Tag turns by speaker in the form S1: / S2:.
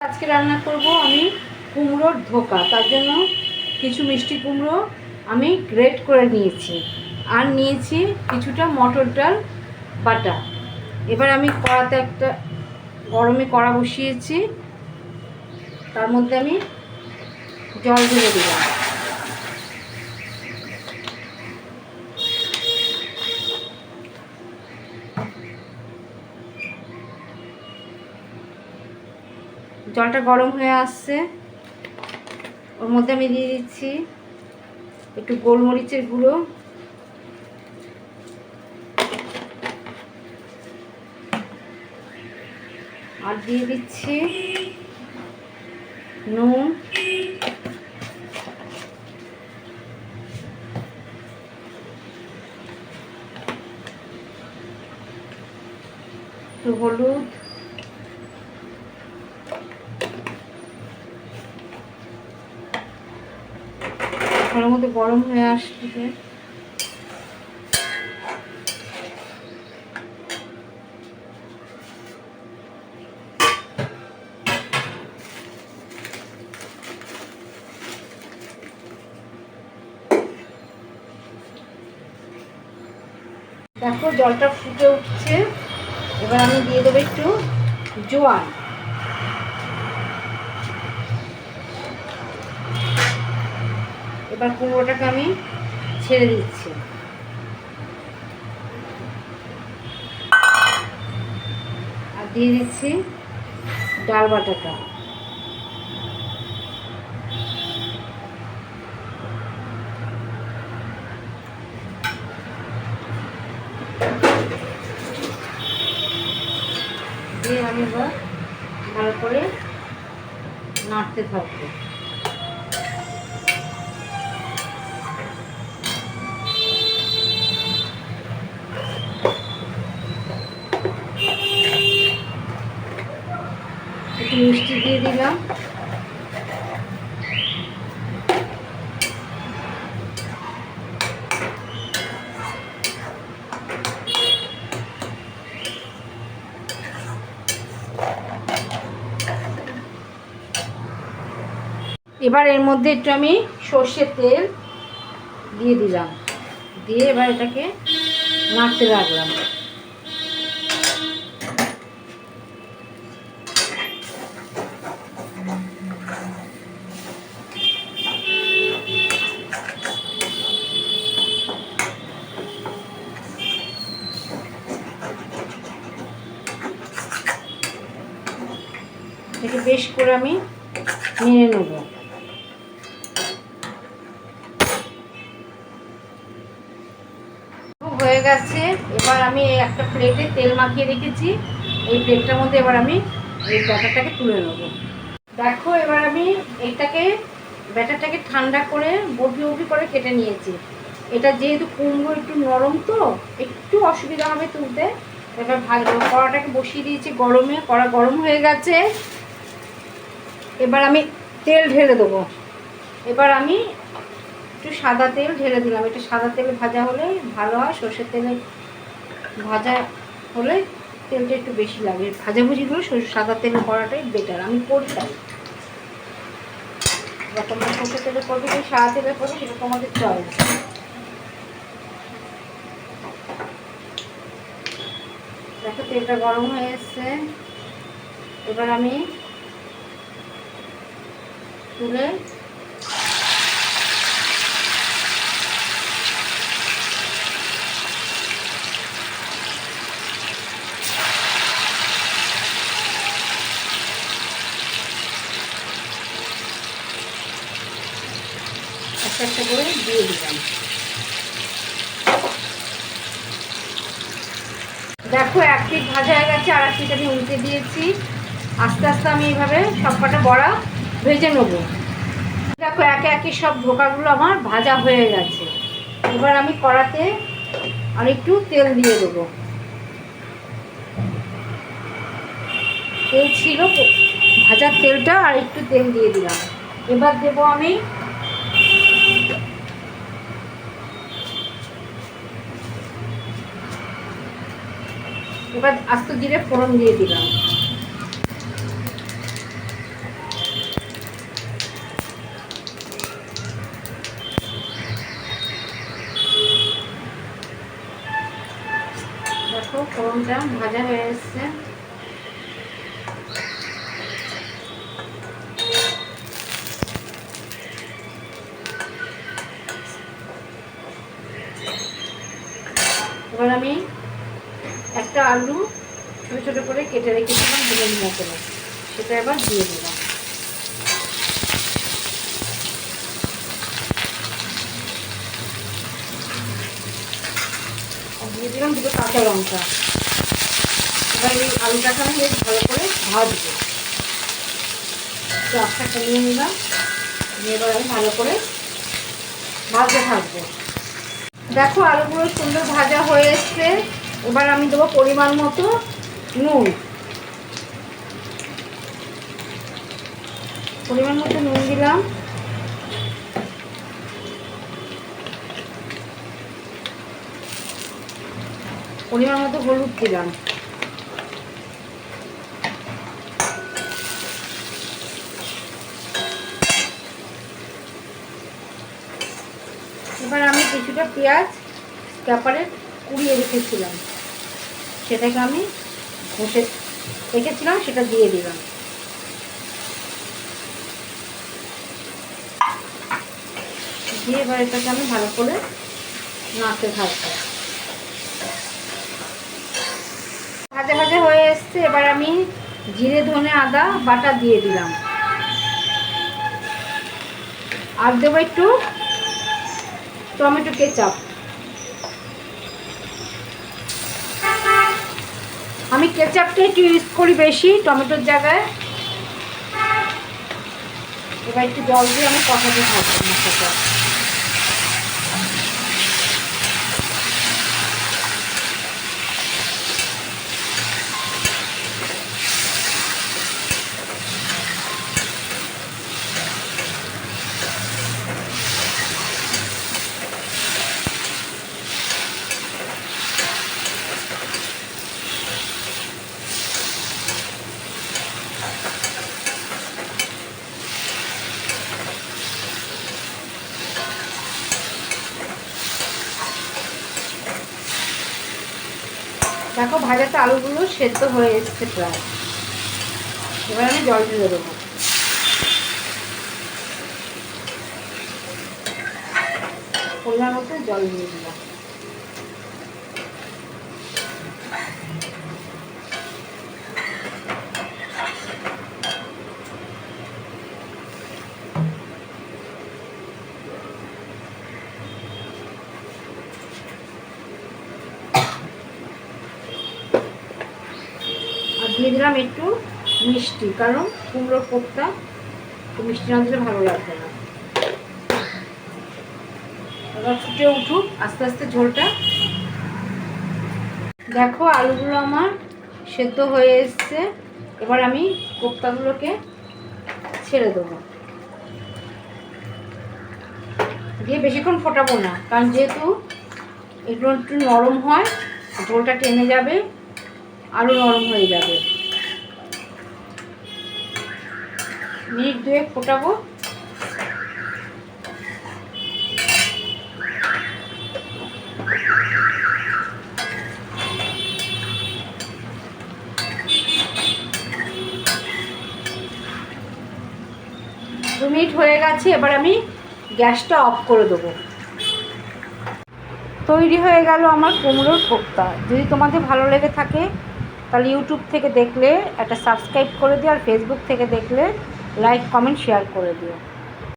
S1: আজকে রান্না করব আমি কুমড়োর ধোকা, তার জন্য কিছু মিষ্টি কুমড়ো আমি গ্রেট করে নিয়েছি। আর নিয়েছি কিছুটা মটর ডাল বাটা। এবার আমি কড়াতে একটা গরমে কড়া বসিয়েছি, তার মধ্যে আমি জল ঢেলে দিলাম। জলটা গরম হয়ে আসছে। ওর মধ্যে আমি দিয়ে দিচ্ছি একটু গোলমরিচের গুঁড়ো। আর দিয়ে দিচ্ছি নুন। একটু হলুদ। মধ্যে গরম হয়ে আসছে। দেখো জলটা ফুটে উঠছে। এবার আমি দিয়ে দেবো একটু জোয়ান। এবার কুমড়োটাকে আমি ছেড়ে দিচ্ছি। আর দিয়ে দিচ্ছি ডাল বাটাটা। দিয়ে আমি এবার ভালো করে নাড়তে থাকব একটু মিষ্টি দিয়ে দিলাম। এবার এর মধ্যে একটু আমি সর্ষের তেল দিয়ে দিলাম। দিয়ে এবার এটাকে নাড়তে রাখলাম এটাকে বেশ করে আমি নিয়ে নেব। হয়ে গেছে, এবার আমি একটা প্লেটে তেল মাখিয়ে রেখেছি। এই প্লেটটার মধ্যে এবার আমি এই ব্যাটারটাকে তুলে নেব। দেখো, এবার আমি এটাকে, ব্যাটারটাকে ঠান্ডা করে বটি বটি করে কেটে নিয়েছি। এটা যেহেতু কুমড়ো একটু নরম তো, একটু অসুবিধা হবে তুলতে। এবার ভাজবো কড়াটাকে বসিয়ে দিয়েছি গরমে। কড়া গরম হয়ে গেছে। এবার আমি তেল ঢেলে দেবো। এবার আমি একটু সাদা তেল ঢেলে দিলাম। এটা সাদা তেলে ভাজা হলে ভালো হয়, সর্ষের তেলে ভাজা হলে তেলটা একটু বেশি লাগে। ভাজাভুজিগুলো সাদা তেলে করাটাই বেটার আমি করি তাই বা তোমরা সর্ষের তেলে করবে কি সাদা তেলে করবে সেটা তোমাদের চয়েস দেখো তেলটা গরম হয়ে এসছে। এবার আমি তুলে একটা একটা দিয়ে দিলাম। দেখো, এক পিঠ ভাজা হয়ে গেছে, আর এক পিঠ আমি উল্টে দিয়েছি। আস্তে আস্তে আমি এইভাবে সব কটা বড়া ভেজে নেব। দেখো, একে একে সব ধোকাগুলো আমার ভাজা হয়ে গেছে। এবার আমি কড়াতে আর একটু তেল দিয়ে দেবো। তেল ছিল ভাজার তেলটা আর একটু তেল দিয়ে দিলাম। এবার দেবো আমি এবার আস্ত জিরে ফোড়ন দিয়ে দিলাম। ফোড়নটা ভাজা হয়ে এসছে। এবার আমি একটা আলু ছোটো ছোটো করে কেটে রেখেছিলাম বিরিয়ানি মতন সেটা এবার দিয়ে দিলাম দিয়ে দিলাম দুটো কাঁচা লঙ্কা। এবার এই আলুটাকে আমি বেশ ভালো করে ভাজবো। চাপটা কমিয়ে নিলাম। এবার আমি ভালো করে ভাজতে থাকব। দেখো আলুগুলো সুন্দর ভাজা হয়ে এসছে। এবার আমি দেবো পরিমাণ মতো নুন। পরিমাণ মতো নুন দিলাম। পরিমাণ মতো হলুদ দিলাম এবার আমি কিছুটা পেঁয়াজ ব্যাপারে কুড়িয়ে রেখেছিলাম। সেটাকে আমি ঘষে রেখেছিলাম, সেটা দিয়ে দিলাম। দিয়ে এবার এটাকে আমি ভালো করে নাড়তে থাকব। ভাজা ভাজা হয়ে এসছে, এবার আমি জিরে, ধনে, আদা, বাটা দিয়ে দিলাম। আর দেবো একটু টমেটো কেচাপ। আমি কেচাপটা একটু ইউজ করি বেশি টমেটোর জায়গায়। এবার একটু জল দিয়ে আমি কষাতে থাকব মশলাটা। দেখো ভাজাতে আলুগুলো সেদ্ধ হয়ে এসছে প্রায়। এবার আমি জল দিয়ে দেবো। পরিমাণ মতো জল দিয়ে দিলাম। দিয়ে দিলাম একটু মিষ্টি, কারণ কুমড়োর কোপ্তা একটু মিষ্টি না দিলে ভালো লাগবে না। এবার ফুটে উঠুক, আস্তে আস্তে ঝোলটা। দেখো আলুগুলো আমার সেদ্ধ হয়ে এসছে। এবার আমি কোপ্তাগুলোকে ছেড়ে দেবো। দিয়ে বেশিক্ষণ ফোটাবো না, কারণ যেহেতু এগুলো একটু নরম হয়, ঝোলটা টেনে যাবে। আরও নরম হয়ে যাবে। মিনিট দুয়েক ফোটাবো। দু মিনিট হয়ে গেছে, এবার আমি গ্যাসটা অফ করে দেবো। তৈরি হয়ে গেল আমার কুমড়োর কোপ্তা যদি তোমাদের ভালো লেগে থাকে তাহলে ইউটিউব থেকে দেখলে একটা সাবস্ক্রাইব করে দিও আর ফেসবুক থেকে দেখলে লাইক কমেন্ট শেয়ার করে দিও।